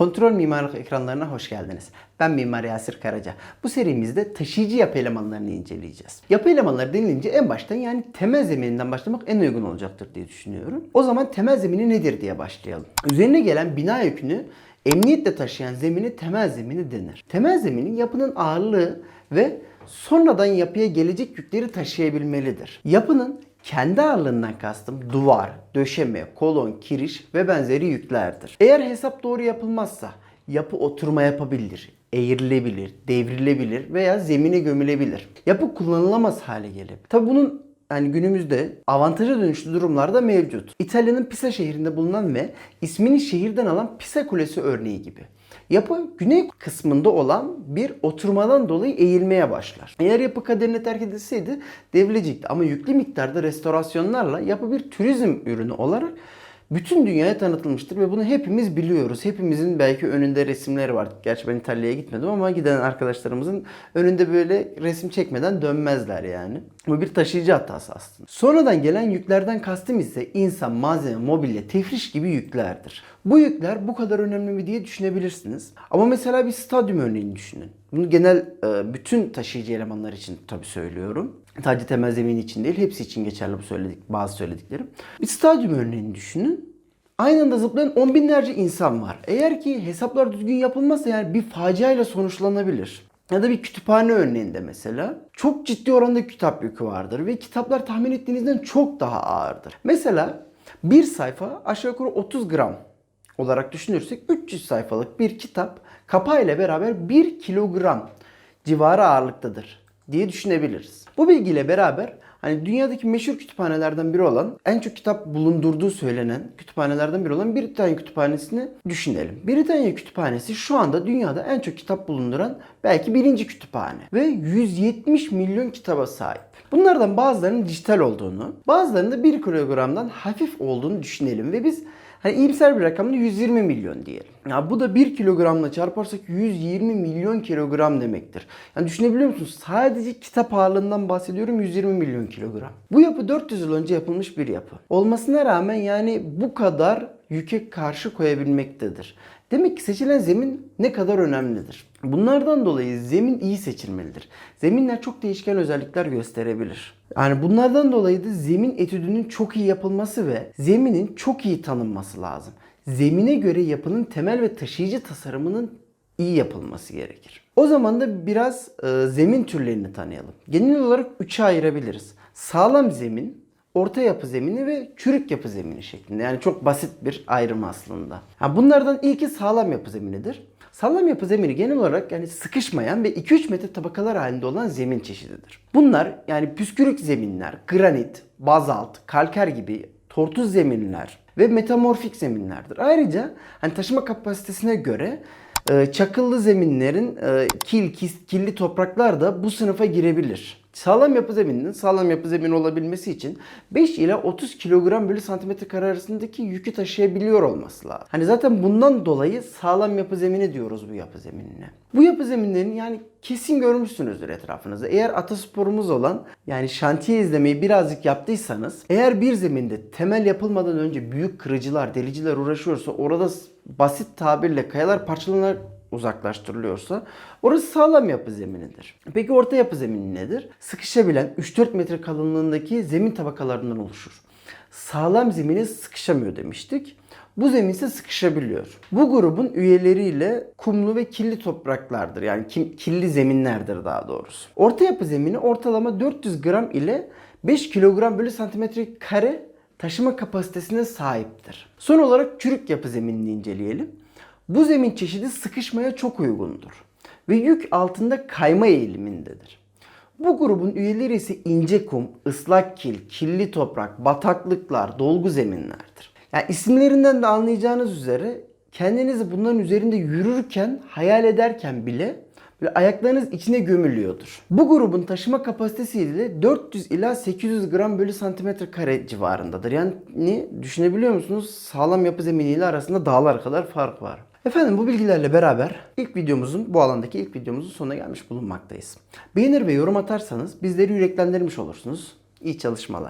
Kontrol mimarlık ekranlarına hoş geldiniz. Ben Mimar Yasir Karaca. Bu serimizde taşıyıcı yapı elemanlarını inceleyeceğiz. Yapı elemanları denilince en baştan yani temel zemininden başlamak en uygun olacaktır diye düşünüyorum. O zaman temel zemini nedir diye başlayalım. Üzerine gelen bina yükünü emniyetle taşıyan zemini temel zemini denir. Temel zeminin yapının ağırlığı ve sonradan yapıya gelecek yükleri taşıyabilmelidir. Yapının kendi ağırlığından kastım duvar, döşeme, kolon, kiriş ve benzeri yüklerdir. Eğer hesap doğru yapılmazsa yapı oturma yapabilir, eğrilebilir, devrilebilir veya zemine gömülebilir. Yapı kullanılamaz hale gelebilir. Tabi bunun yani günümüzde avantaja dönüşlü durumlar da mevcut. İtalya'nın Pisa şehrinde bulunan ve ismini şehirden alan Pisa Kulesi örneği gibi. Yapı güney kısmında olan bir oturmadan dolayı eğilmeye başlar. Eğer yapı kaderine terk edilseydi devrilecekti ama yüklü miktarda restorasyonlarla yapı bir turizm ürünü olarak bütün dünyaya tanıtılmıştır ve bunu hepimiz biliyoruz. Hepimizin belki önünde resimleri var. Gerçi ben İtalya'ya gitmedim ama giden arkadaşlarımızın önünde böyle resim çekmeden dönmezler yani. Bu bir taşıyıcı hatası aslında. Sonradan gelen yüklerden kastım ise insan, malzeme, mobilya, tefriş gibi yüklerdir. Bu yükler bu kadar önemli mi diye düşünebilirsiniz. Ama mesela bir stadyum örneğini düşünün. Bunu genel e, bütün taşıyıcı elemanlar için tabii söylüyorum. Sadece temel zemin için değil, hepsi için geçerli bu söyledik, bazı söylediklerim. Bir stadyum örneğini düşünün. Aynı anda zıplayan on binlerce insan var. Eğer ki hesaplar düzgün yapılmazsa yani bir faciayla sonuçlanabilir. Ya da bir kütüphane örneğinde mesela çok ciddi oranda kitap yükü vardır ve kitaplar tahmin ettiğinizden çok daha ağırdır. Mesela bir sayfa aşağı yukarı 30 gram olarak düşünürsek 300 sayfalık bir kitap kapağıyla beraber 1 kilogram civarı ağırlıktadır diye düşünebiliriz. Bu bilgiyle beraber hani dünyadaki meşhur kütüphanelerden biri olan en çok kitap bulundurduğu söylenen kütüphanelerden biri olan Britanya Kütüphanesi'ni düşünelim. Britanya Kütüphanesi şu anda dünyada en çok kitap bulunduran belki birinci kütüphane ve 170 milyon kitaba sahip. Bunlardan bazılarının dijital olduğunu, bazılarının da 1 kilogramdan hafif olduğunu düşünelim ve biz Hani iyimser bir rakamda 120 milyon diyelim. Ya bu da 1 kilogramla çarparsak 120 milyon kilogram demektir. Yani düşünebiliyor musunuz? Sadece kitap ağırlığından bahsediyorum 120 milyon kilogram. Bu yapı 400 yıl önce yapılmış bir yapı. Olmasına rağmen yani bu kadar yüke karşı koyabilmektedir. Demek ki seçilen zemin ne kadar önemlidir. Bunlardan dolayı zemin iyi seçilmelidir. Zeminler çok değişken özellikler gösterebilir. Yani bunlardan dolayı da zemin etüdünün çok iyi yapılması ve zeminin çok iyi tanınması lazım. Zemine göre yapının temel ve taşıyıcı tasarımının iyi yapılması gerekir. O zaman da biraz e, zemin türlerini tanıyalım. Genel olarak üçe ayırabiliriz. Sağlam zemin, orta yapı zemini ve çürük yapı zemini şeklinde. Yani çok basit bir ayrım aslında. Ha, bunlardan ilki sağlam yapı zeminidir. Sağlam yapı zemini genel olarak yani sıkışmayan ve 2-3 metre tabakalar halinde olan zemin çeşididir. Bunlar yani püskürük zeminler, granit, bazalt, kalker gibi tortuz zeminler ve metamorfik zeminlerdir. Ayrıca hani taşıma kapasitesine göre e, çakıllı zeminlerin e, kil, kis, kirli topraklar da bu sınıfa girebilir. Sağlam yapı zemininin sağlam yapı zemini olabilmesi için 5 ile 30 kilogram bölü santimetre kare arasındaki yükü taşıyabiliyor olması lazım. Hani zaten bundan dolayı sağlam yapı zemini diyoruz bu yapı zeminine. Bu yapı zeminlerini yani kesin görmüşsünüzdür etrafınızda. Eğer atasporumuz olan yani şantiye izlemeyi birazcık yaptıysanız eğer bir zeminde temel yapılmadan önce büyük kırıcılar, deliciler uğraşıyorsa orada basit tabirle kayalar parçalanarak uzaklaştırılıyorsa orası sağlam yapı zeminidir. Peki orta yapı zemini nedir? Sıkışabilen 3-4 metre kalınlığındaki zemin tabakalarından oluşur. Sağlam zemine sıkışamıyor demiştik. Bu zemin ise sıkışabiliyor. Bu grubun üyeleriyle kumlu ve kirli topraklardır. Yani kim, kirli zeminlerdir daha doğrusu. Orta yapı zemini ortalama 400 gram ile 5 kilogram bölü santimetre kare taşıma kapasitesine sahiptir. Son olarak çürük yapı zeminini inceleyelim. Bu zemin çeşidi sıkışmaya çok uygundur ve yük altında kayma eğilimindedir. Bu grubun üyeleri ise ince kum, ıslak kil, kirli toprak, bataklıklar, dolgu zeminlerdir. Yani isimlerinden de anlayacağınız üzere kendinizi bunların üzerinde yürürken, hayal ederken bile böyle ayaklarınız içine gömülüyordur. Bu grubun taşıma kapasitesi de 400 ila 800 gram bölü santimetre kare civarındadır. Yani düşünebiliyor musunuz? Sağlam yapı zeminiyle arasında dağlar kadar fark var. Efendim bu bilgilerle beraber ilk videomuzun bu alandaki ilk videomuzun sonuna gelmiş bulunmaktayız. Beğenir ve yorum atarsanız bizleri yüreklendirmiş olursunuz. İyi çalışmalar.